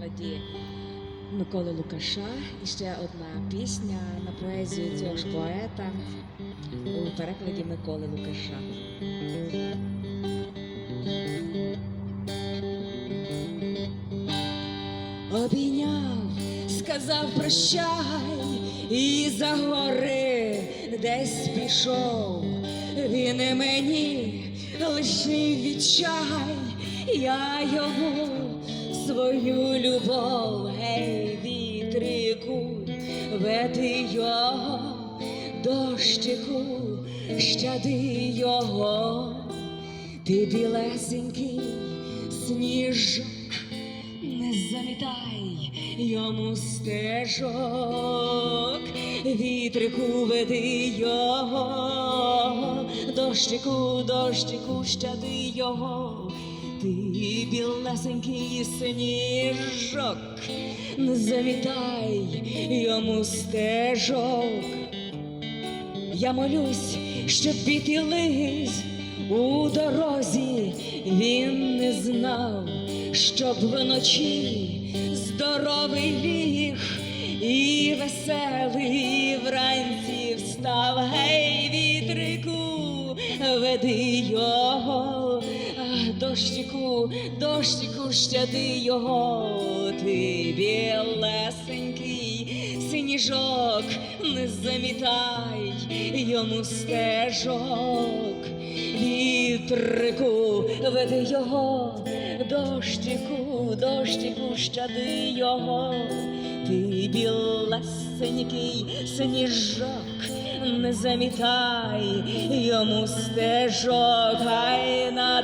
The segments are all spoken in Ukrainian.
перекладі Миколи Лукаша. І ще одна пісня на поезію цього ж поета у перекладі Миколи Лукаша. Обійняв, сказав прощай, і за гори десь пішов. Він і мені лишив відчай, я йому свою любов, гей, вітрику, веди його, дощику, щади його, ти білесенький сніжок не замітай йому стежок, вітрику веди його, дощику, дощику, щади його, ти білесенький сніжок, не замітай йому стежок. Я молюсь, щоб піти у дорозі він не знав, щоб вночі здоровий ліг і веселий вранці встав. Гей, вітрику, веди його, дощику, дощику, щади його, ти білесенький сніжок, не замітай йому стежок, вітрику, веди його, дощику, дощику, щади його, ти білесенький сніжок, не замітай йому стежок, хай на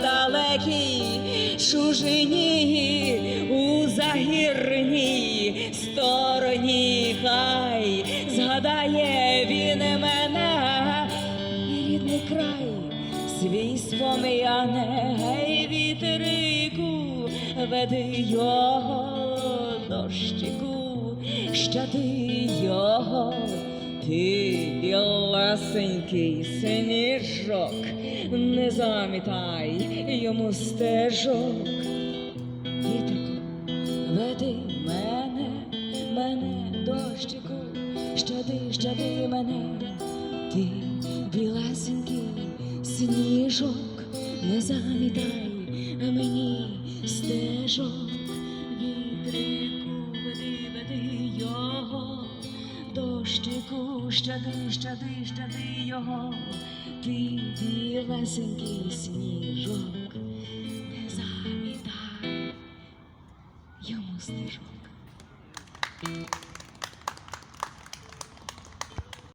далекій чужині у загірній стороні, хай згадає він мене, рідний край, свій спом'яне, гей, вітерику, веди його, дощику, щади його, ти білесенький сніжок, не замітай йому стежок. Вітрику, веди мене, мене, дощику, щади, щади мене, ти білесенький сніжок, не замітай мені стежок, дощику, щади, щади, щади його, ти білесенький сніжок, не замітай йому стежок.